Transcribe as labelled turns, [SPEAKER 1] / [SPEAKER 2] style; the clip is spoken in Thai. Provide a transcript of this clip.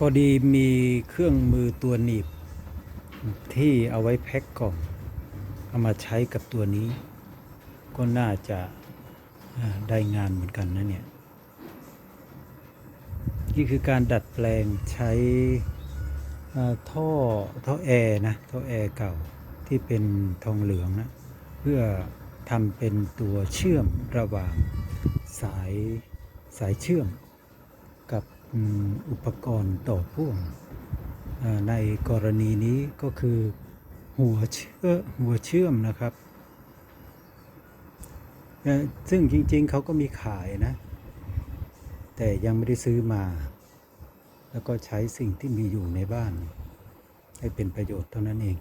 [SPEAKER 1] พอดีมีเครื่องมือตัวหนีบ ที่เอาไว้แพ็คกล่อง เอามาใช้กับตัวนี้ ก็น่าจะได้งานเหมือนกันนะเนี่ย นี่คือการดัดแปลงใช้ท่อท่อแอร์นะท่อแอร์เก่าที่เป็นทองเหลืองนะเพื่อทำเป็นตัวเชื่อมระหว่างสายสายเชื่อมกับ อุปกรณ์ต่อพ่วงในกรณีนี้ก็คือหัวเชื่อหัวเชื่อมนะครับ ซึ่งจริงๆเขาก็มีขายนะ แต่ยังไม่ได้ซื้อมา แล้วก็ใช้สิ่งที่มีอยู่ในบ้าน ให้เป็นประโยชน์เท่านั้นเอง